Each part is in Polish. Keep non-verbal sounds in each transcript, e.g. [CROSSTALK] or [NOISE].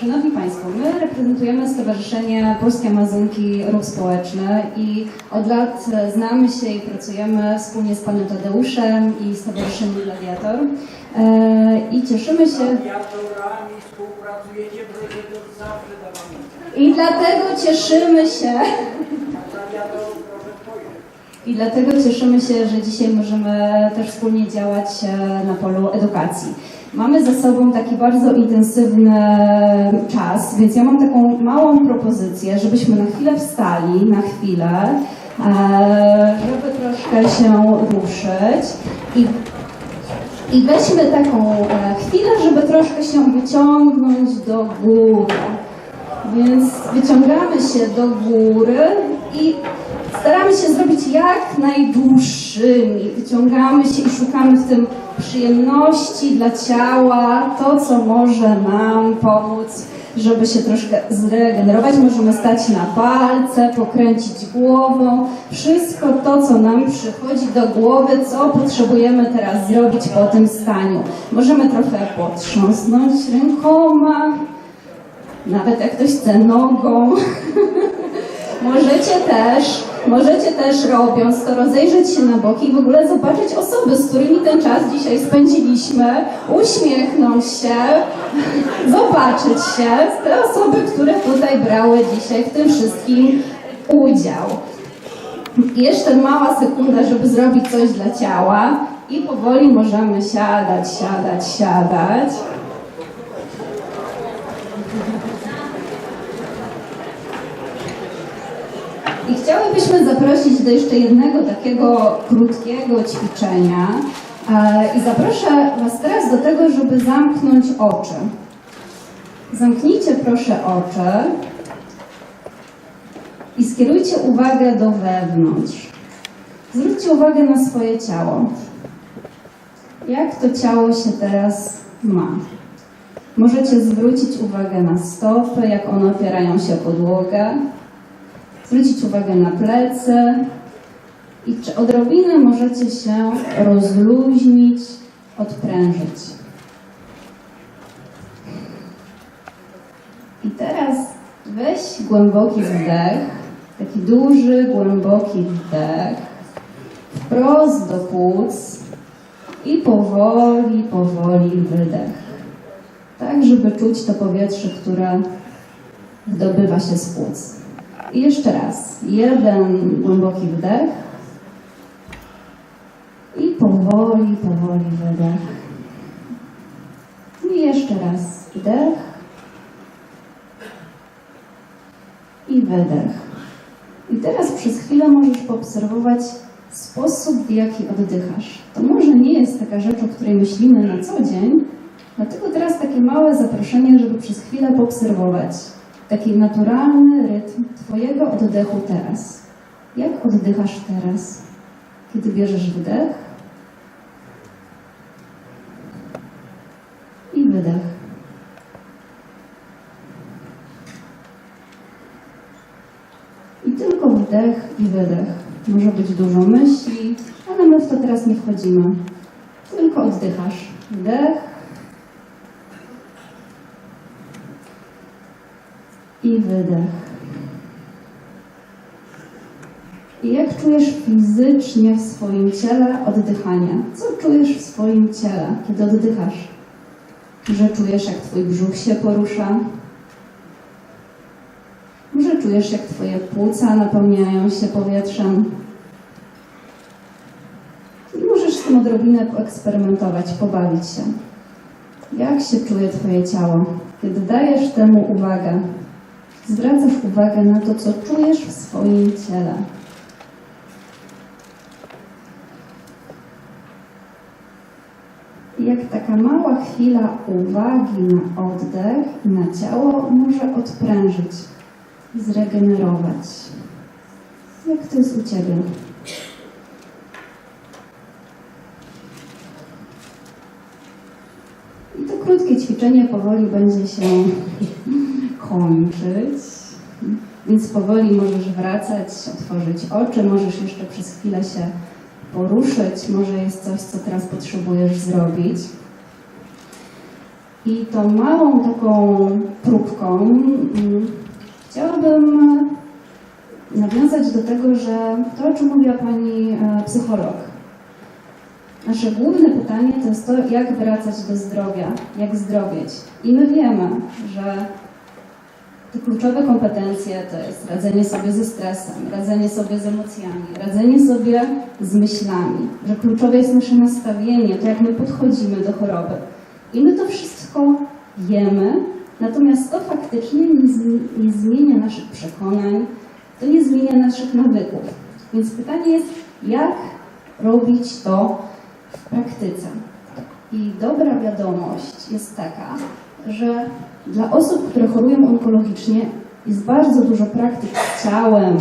Szanowni Państwo, my reprezentujemy Stowarzyszenie Polskie Amazonki Ruch Społeczny i od lat znamy się i pracujemy wspólnie z Panem Tadeuszem i Stowarzyszeniem Gladiator. E, i cieszymy się Gladiatorami współpracujecie, proszę to zawsze i dlatego cieszymy się i dlatego cieszymy się, że dzisiaj możemy też wspólnie działać e, na polu edukacji. Mamy za sobą taki bardzo intensywny czas, więc ja mam taką małą propozycję, żebyśmy na chwilę wstali, na chwilę, e, żeby troszkę się ruszyć i, i weźmy taką e, chwilę, żeby troszkę się wyciągnąć do góry. Więc wyciągamy się do góry i staramy się zrobić jak najdłuższymi. Wyciągamy się i szukamy w tym przyjemności dla ciała, to co może nam pomóc, żeby się troszkę zregenerować. Możemy stać na palce, pokręcić głową. Wszystko to, co nam przychodzi do głowy, co potrzebujemy teraz zrobić po tym staniu. Możemy trochę potrząsnąć rękoma, nawet jak ktoś chce nogą. [LAUGHS] możecie też, możecie też robiąc to rozejrzeć się na boki i w ogóle zobaczyć osoby, z którymi ten czas dzisiaj spędziliśmy, uśmiechnąć się, zobaczyć się, te osoby, które tutaj brały dzisiaj w tym wszystkim udział. Jeszcze mała sekunda, żeby zrobić coś dla ciała i powoli możemy siadać, siadać, siadać. I chciałybyśmy zaprosić do jeszcze jednego takiego krótkiego ćwiczenia. E, I zaproszę Was teraz do tego, żeby zamknąć oczy. Zamknijcie proszę oczy i skierujcie uwagę do wewnątrz. Zwróćcie uwagę na swoje ciało. Jak to ciało się teraz ma? Możecie zwrócić uwagę na stopy, jak one opierają się o podłogę. Zwrócić uwagę na plecy i czy odrobinę możecie się rozluźnić, odprężyć. I teraz weź głęboki wdech, taki duży, głęboki wdech, wprost do płuc i powoli, powoli wydech. Tak, żeby czuć to powietrze, które wydobywa się z płuc. Jeszcze raz. Jeden głęboki wdech. I powoli, powoli wydech. I jeszcze raz wdech. I wydech. I teraz przez chwilę możesz poobserwować sposób, w jaki oddychasz. To może nie jest taka rzecz, o której myślimy na co dzień, dlatego teraz takie małe zaproszenie, żeby przez chwilę poobserwować taki naturalny rytm Twojego oddechu teraz. Jak oddychasz teraz, kiedy bierzesz wdech i wydech? I tylko wdech i wydech. Może być dużo myśli, ale my w to teraz nie wchodzimy. Tylko oddychasz. Wdech i wydech. I jak czujesz fizycznie w swoim ciele oddychanie? Co czujesz w swoim ciele, kiedy oddychasz? Że czujesz, jak twój brzuch się porusza? Może czujesz, jak twoje płuca napełniają się powietrzem? I możesz z tym odrobinę poeksperymentować, pobawić się. Jak się czuje twoje ciało, kiedy dajesz temu uwagę? Zwracasz uwagę na to, co czujesz w swoim ciele. Jak taka mała chwila uwagi na oddech na ciało może odprężyć, zregenerować. Jak to jest u Ciebie? I to krótkie ćwiczenie powoli będzie się kończyć. Więc powoli możesz wracać, otworzyć oczy, możesz jeszcze przez chwilę się poruszyć, może jest coś, co teraz potrzebujesz zrobić. I tą małą taką próbką mm, chciałabym nawiązać do tego, że to, o czym mówiła Pani e, psycholog, nasze główne pytanie to jest to, jak wracać do zdrowia, jak zdrowieć. I my wiemy, że kluczowe kompetencje to jest radzenie sobie ze stresem, radzenie sobie z emocjami, radzenie sobie z myślami, że kluczowe jest nasze nastawienie, to jak my podchodzimy do choroby. I my to wszystko wiemy, natomiast to faktycznie nie, nie zmienia naszych przekonań, to nie zmienia naszych nawyków. Więc pytanie jest, jak robić to w praktyce. I dobra wiadomość jest taka, że dla osób, które chorują onkologicznie, jest bardzo dużo praktyk z ciałem,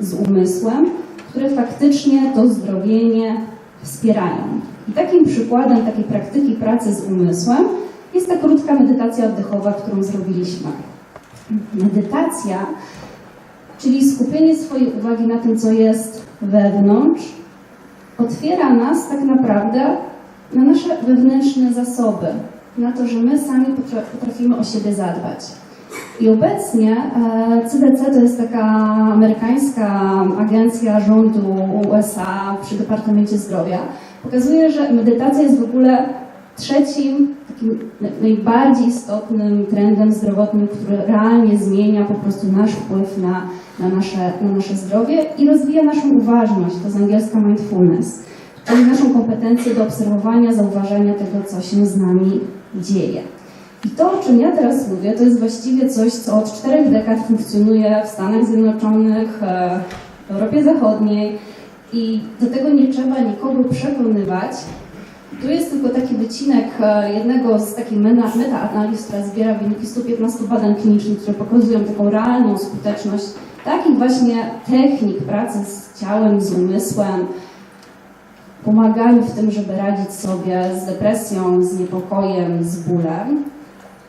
z umysłem, które faktycznie to zdrowienie wspierają. I takim przykładem takiej praktyki pracy z umysłem jest ta krótka medytacja oddechowa, którą zrobiliśmy. Medytacja, czyli skupienie swojej uwagi na tym, co jest wewnątrz, otwiera nas tak naprawdę na nasze wewnętrzne zasoby, na to, że my sami potra- potrafimy o siebie zadbać. I obecnie e, CDC to jest taka amerykańska agencja rządu USA przy Departamencie Zdrowia. Pokazuje, że medytacja jest w ogóle trzecim takim na- najbardziej istotnym trendem zdrowotnym, który realnie zmienia po prostu nasz wpływ na, na, nasze, na nasze zdrowie i rozwija naszą uważność, to z angielska mindfulness, czyli naszą kompetencję do obserwowania, zauważania tego, co się z nami dzieje. I to, o czym ja teraz mówię, to jest właściwie coś, co od czterech dekad funkcjonuje w Stanach Zjednoczonych, e, w Europie Zachodniej i do tego nie trzeba nikogo przekonywać. Tu jest tylko taki wycinek e, jednego z takich meta- meta-analiz, która zbiera wyniki 115 badań klinicznych, które pokazują taką realną skuteczność takich właśnie technik pracy z ciałem, z umysłem, pomaganiu w tym, żeby radzić sobie z depresją, z niepokojem, z bólem.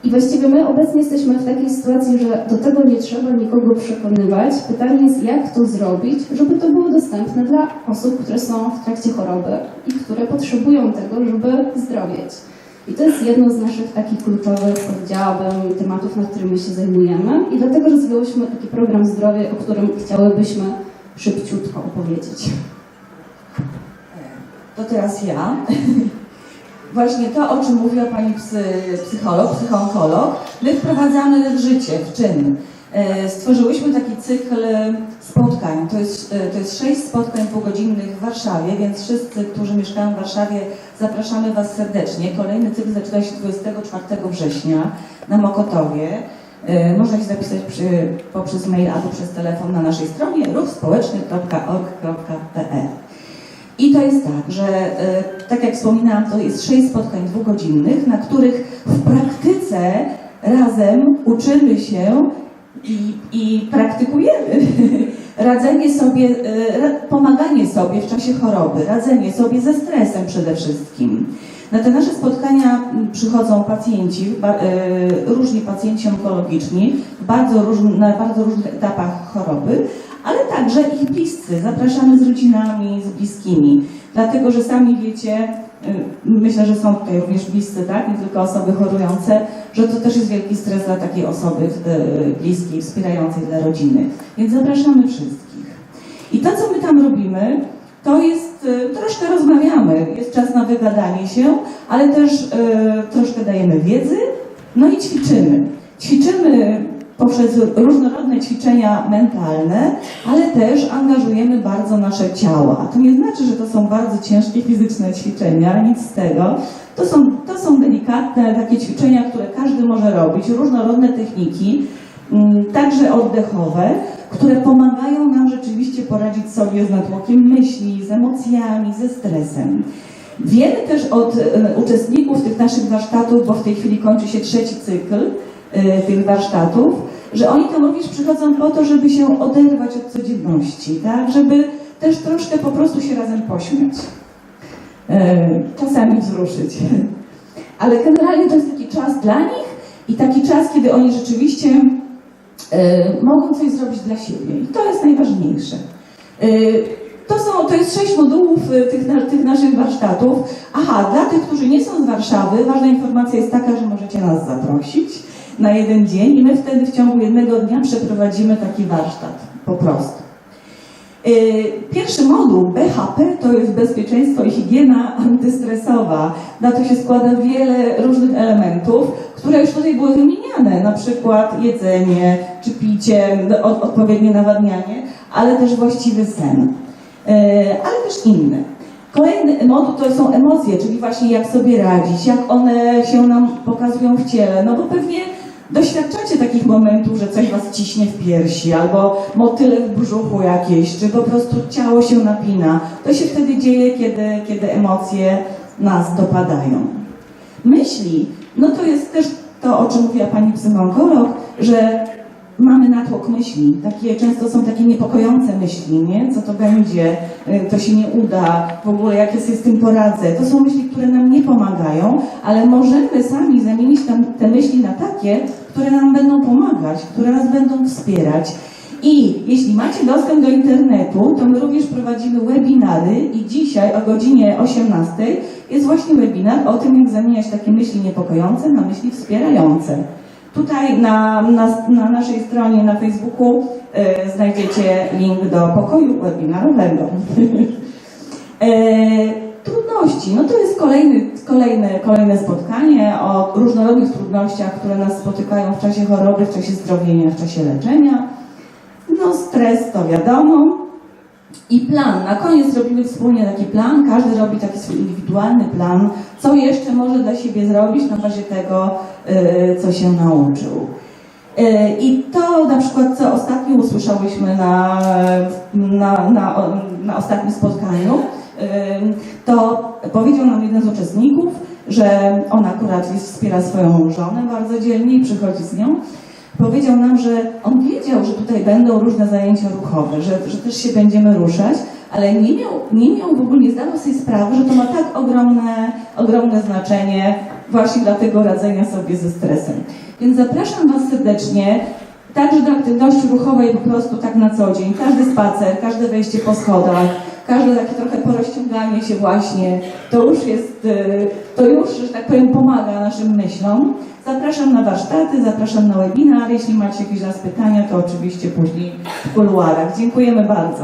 I właściwie my obecnie jesteśmy w takiej sytuacji, że do tego nie trzeba nikogo przekonywać. Pytanie jest, jak to zrobić, żeby to było dostępne dla osób, które są w trakcie choroby i które potrzebują tego, żeby zdrowieć. I to jest jedno z naszych takich kluczowych, powiedziałabym, tematów, nad którymi się zajmujemy. I dlatego rozwijałyśmy taki program zdrowie, o którym chciałybyśmy szybciutko opowiedzieć. To teraz ja. [LAUGHS] Właśnie to, o czym mówiła pani psy, psycholog, psychoonkolog, my wprowadzamy w życie, w czyn. E, Stworzyłyśmy taki cykl spotkań. To jest, e, to jest sześć spotkań dwugodzinnych w Warszawie, więc wszyscy, którzy mieszkają w Warszawie, zapraszamy Was serdecznie. Kolejny cykl zaczyna się 24 września na Mokotowie. E, Można się zapisać przy, poprzez mail albo przez telefon na naszej stronie ruchspołeczny.org.pl. I to jest tak, że e, tak jak wspominałam, to jest sześć spotkań dwugodzinnych, na których w praktyce razem uczymy się i, i praktykujemy [LAUGHS] radzenie sobie, e, pomaganie sobie w czasie choroby, radzenie sobie ze stresem przede wszystkim. Na te nasze spotkania przychodzą pacjenci, e, różni pacjenci onkologiczni bardzo różn, na bardzo różnych etapach choroby, ale także ich bliscy. Zapraszamy z rodzinami, z bliskimi, dlatego że sami wiecie, y, myślę, że są tutaj również bliscy, tak, nie tylko osoby chorujące, że to też jest wielki stres dla takiej osoby y, bliskiej, wspierającej dla rodziny. Więc zapraszamy wszystkich. I to, co my tam robimy, to jest, y, troszkę rozmawiamy, jest czas na wygadanie się, ale też y, troszkę dajemy wiedzy, no i ćwiczymy. Ćwiczymy poprzez różnorodne ćwiczenia mentalne, ale też angażujemy bardzo nasze ciała. To nie znaczy, że to są bardzo ciężkie fizyczne ćwiczenia, nic z tego. To są, to są delikatne takie ćwiczenia, które każdy może robić, różnorodne techniki, mm, także oddechowe, które pomagają nam rzeczywiście poradzić sobie z natłokiem myśli, z emocjami, ze stresem. Wiemy też od e, uczestników tych naszych warsztatów, bo w tej chwili kończy się trzeci cykl tych warsztatów, że oni tam również przychodzą po to, żeby się oderwać od codzienności, tak? Żeby też troszkę po prostu się razem pośmiać. E, czasami wzruszyć. [LAUGHS] Ale generalnie to jest taki czas dla nich i taki czas, kiedy oni rzeczywiście e, mogą coś zrobić dla siebie. I to jest najważniejsze. E, to, są, to jest sześć modułów tych, tych naszych warsztatów. Aha, dla tych, którzy nie są z Warszawy, ważna informacja jest taka, że możecie nas zaprosić na jeden dzień i my wtedy w ciągu jednego dnia przeprowadzimy taki warsztat. Po prostu. Y, Pierwszy moduł BHP to jest bezpieczeństwo i higiena antystresowa. Na to się składa wiele różnych elementów, które już tutaj były wymieniane, na przykład jedzenie czy picie, od, odpowiednie nawadnianie, ale też właściwy sen, Y, ale też inne. Kolejny moduł to są emocje, czyli właśnie jak sobie radzić, jak one się nam pokazują w ciele, no bo pewnie Doświadczacie takich momentów, że coś was ciśnie w piersi, albo motyle w brzuchu jakieś, czy po prostu ciało się napina. To się wtedy dzieje, kiedy, kiedy emocje nas dopadają. Myśli, no to jest też to, o czym mówiła pani psycholog, że mamy natłok myśli. Takie, często są takie niepokojące myśli, nie? Co to będzie, y, to się nie uda, w ogóle jak ja sobie z tym poradzę. To są myśli, które nam nie pomagają, ale możemy sami zamienić tam, te myśli na takie, które nam będą pomagać, które nas będą wspierać. I jeśli macie dostęp do internetu, to my również prowadzimy webinary i dzisiaj o godzinie 18 jest właśnie webinar o tym, jak zamieniać takie myśli niepokojące na myśli wspierające. Tutaj na, na, na naszej stronie na Facebooku e, znajdziecie link do pokoju webinarowego. [LAUGHS] e, trudności. No to jest kolejny, kolejne, kolejne spotkanie o różnorodnych trudnościach, które nas spotykają w czasie choroby, w czasie zdrowienia, w czasie leczenia. No stres to wiadomo. I plan. Na koniec robimy wspólnie taki plan. Każdy robi taki swój indywidualny plan, co jeszcze może dla siebie zrobić na bazie tego, y, co się nauczył. Y, I to na przykład, co ostatnio usłyszałyśmy na, na, na, na ostatnim spotkaniu, y, to powiedział nam jeden z uczestników, że on akurat wspiera swoją żonę bardzo dzielnie i przychodzi z nią. Powiedział nam, że on wiedział, że tutaj będą różne zajęcia ruchowe, że, że też się będziemy ruszać, ale nie miał, nie miał w ogóle, nie zdawał sobie sprawy, że to ma tak ogromne, ogromne znaczenie właśnie dla tego radzenia sobie ze stresem. Więc zapraszam Was serdecznie także do aktywności ruchowej po prostu tak na co dzień. Każdy spacer, każde wejście po schodach, każde takie trochę porozciąganie się właśnie, to już jest, y, to już, że tak powiem, pomaga naszym myślom. Zapraszam na warsztaty, zapraszam na webinar. Jeśli macie jakieś raz pytania, to oczywiście później w kuluarach. Dziękujemy bardzo.